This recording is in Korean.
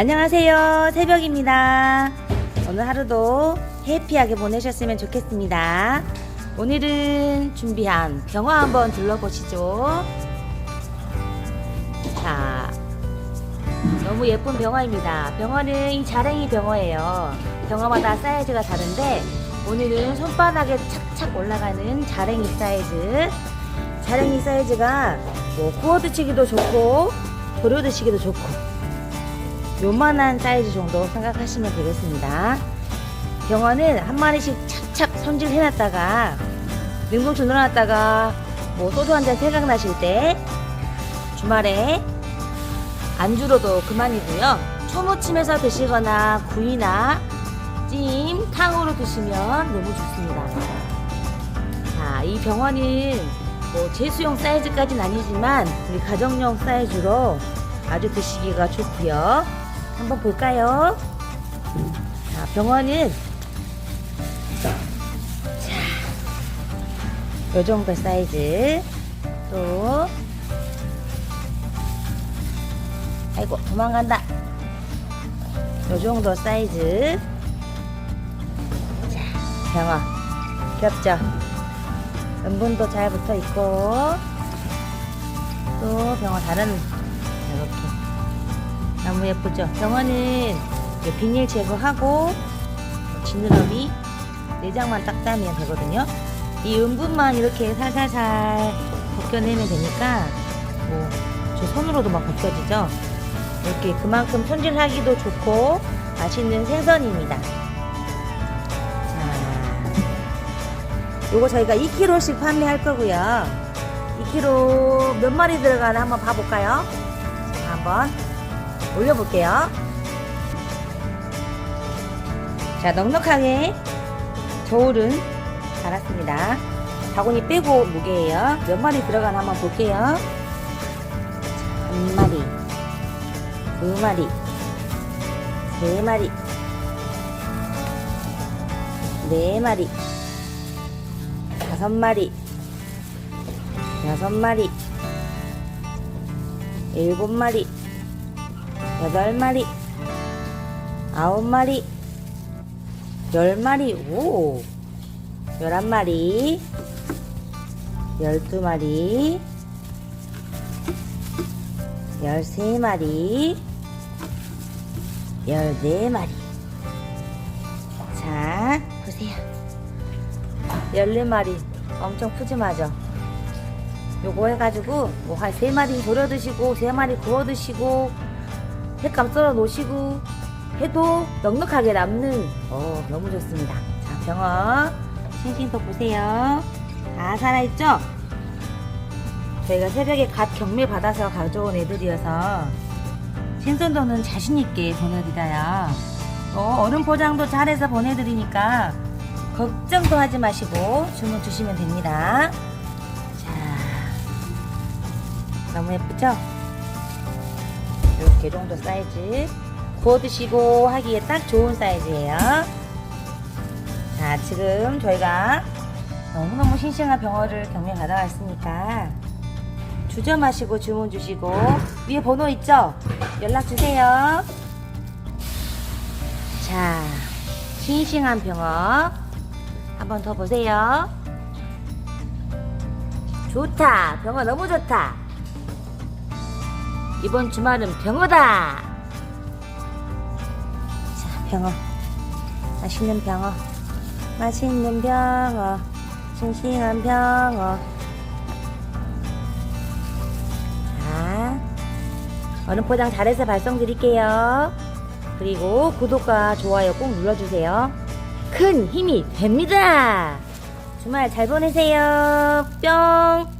안녕하세요. 새벽입니다. 오늘 하루도 해피하게 보내셨으면 좋겠습니다. 오늘은 준비한 병원 한번 둘러보시죠. 자, 너무 예쁜 병어입니다. 병어는 이 자랭이 병어예요. 병어마다 사이즈가 다른데 오늘은 손바닥에 착착 올라가는 자랭이 사이즈. 자랭이 사이즈가 뭐 구워 드시기도 좋고 도려 드시기도 좋고 요만한 사이즈 정도 생각하시면 되겠습니다. 병어는 한 마리씩 착착 손질해놨다가 냉동실 넣어놨다가 뭐 소주 한 잔 생각나실 때 주말에 안주로도 그만이고요. 초무침해서 드시거나 구이나 찜, 탕으로 드시면 너무 좋습니다. 자, 이 병원은 뭐 제수용 사이즈까지는 아니지만 우리 가정용 사이즈로 아주 드시기가 좋고요. 한번 볼까요? 자, 병원은 자, 요 정도 사이즈. 또. 아이고 도망간다. 요 정도 사이즈. 자 병어 귀엽죠? 은분도 잘 붙어 있고. 또 병어 다른 이렇게 너무 예쁘죠 병어는 비닐 제거하고 지느러미 내장만 딱 따면 되거든요 이 은분만 이렇게 살살살 벗겨내면 되니까 뭐 제 손으로도 막 벗겨지죠 이렇게 그만큼 손질하기도 좋고 맛있는 생선입니다. 자, 요거 저희가 2kg씩 판매할 거고요. 2kg 몇 마리 들어가나 한번 봐볼까요? 자, 한번 올려볼게요. 자, 넉넉하게 저울은 달았습니다. 바구니 빼고 무게예요. 몇 마리 들어가나 한번 볼게요. 자, 한 마리. 두 마리, 세 마리, 네 마리, 다섯 마리, 여섯 마리, 일곱 마리, 여덟 마리, 아홉 마리, 열 마리, 오, 열한 마리, 열두 마리, 열세 마리, 14마리. 자, 보세요. 14마리. 엄청 푸짐하죠? 요거 해가지고, 뭐, 한 3마리 졸여 드시고, 3마리 구워 드시고, 횟감 썰어 놓으시고, 해도 넉넉하게 남는, 어, 너무 좋습니다. 자, 병어. 싱싱도 보세요. 다 살아있죠? 저희가 새벽에 갓 경매 받아서 가져온 애들이어서, 신선도는 자신있게 보내드려요. 또 얼음 포장도 잘해서 보내드리니까 걱정도 하지 마시고 주문 주시면 됩니다. 자, 너무 예쁘죠? 이렇게 정도 사이즈 구워 드시고 하기에 딱 좋은 사이즈예요. 자, 지금 저희가 너무너무 싱싱한 병어를 경매 받아왔으니까 주저 마시고 주문 주시고 위에 번호 있죠? 연락 주세요. 자, 싱싱한 병어 한번 더 보세요. 좋다. 병어 너무 좋다. 이번 주말은 병어다. 자, 병어. 맛있는 병어. 맛있는 병어. 싱싱한 병어. 자, 얼음 포장 잘해서 발송 드릴게요. 그리고 구독과 좋아요 꼭 눌러주세요. 큰 힘이 됩니다. 주말 잘 보내세요. 뿅!